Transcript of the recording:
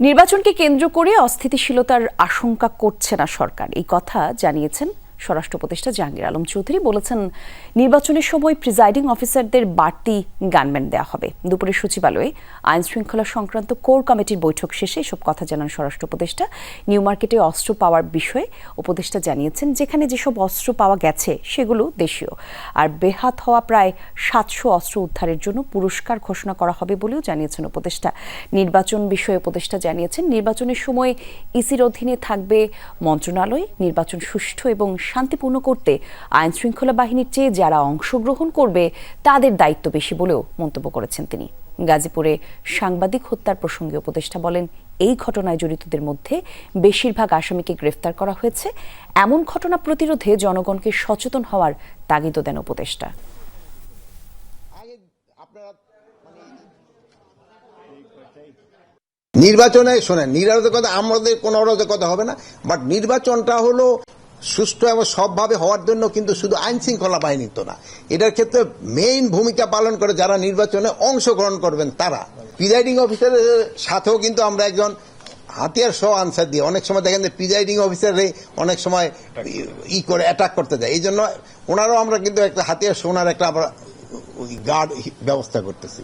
নির্বাচনকে কেন্দ্র করে অস্থিতিশীলতার আশঙ্কা করছে না সরকার। এই কথা জানিয়েছেন স্বরাষ্ট্র উপদেষ্টা জাহাঙ্গীর আলম চৌধুরী বলেছেন, নির্বাচনের সময় প্রিজাইডিং অফিসারদের বাড়তি গানম্যান দেওয়া হবে। দুপুরে সচিবালয়ে আইন শৃঙ্খলা সংক্রান্ত কোর কমিটির বৈঠক শেষে এসব কথা জানান স্বরাষ্ট্র উপদেষ্টা। নিউ মার্কেটে অস্ত্র পাওয়ার বিষয়ে উপদেষ্টা জানিয়েছেন, যেখানে যেসব অস্ত্র পাওয়া গেছে সেগুলো দেশীয়। আর বেহাত হওয়া প্রায় সাতশো অস্ত্র উদ্ধারের জন্য পুরস্কার ঘোষণা করা হবে বলেও জানিয়েছেন উপদেষ্টা। নির্বাচন বিষয়ে উপদেষ্টা জানিয়েছেন, নির্বাচনের সময় ইসির অধীনে থাকবে মন্ত্রণালয়, নির্বাচন সুষ্ঠু এবং শান্তিপূর্ণ করতে আইন শৃঙ্খলা বাহিনীর চেয়ে যারা অংশগ্রহণ করবে, তাদের দায়িত্ব বেশি বলেও মন্তব্য করেছেন তিনি। গাজীপুরে সাংবাদিক হত্যার প্রসঙ্গে উপদেষ্টা বলেন, এই ঘটনায় জড়িতদের মধ্যে বেশিরভাগ আসামিকে গ্রেফতার করা হয়েছে। এমন ঘটনা প্রতিরোধে জনগণকে সচেতন হওয়ার তাগিদও দেন উপদেষ্টা। নির্বাচনে শোনেন নিরাপদতা আমাদের কোনো অরাজকতা হবে না বাট নির্বাচনটা হলো সুষ্ঠু এবং সবভাবে হওয়ার জন্য কিন্তু শুধু আইন শৃঙ্খলা বাহিনী তো না। এটার ক্ষেত্রে মেইন ভূমিকা পালন করে যারা নির্বাচনে অংশগ্রহণ করবেন তারা। প্রিজাইডিং অফিসারের সাথেও কিন্তু আমরা একজন হাতিয়ার সহ আনসার দিয়ে অনেক সময় দেখেন যে প্রিজাইডিং অফিসারে অনেক সময় ই করে অ্যাটাক করতে যায় এই জন্য ওনারও আমরা কিন্তু একটা হাতিয়ার সোনার একটা আমরা গার্ড ব্যবস্থা করতেছি।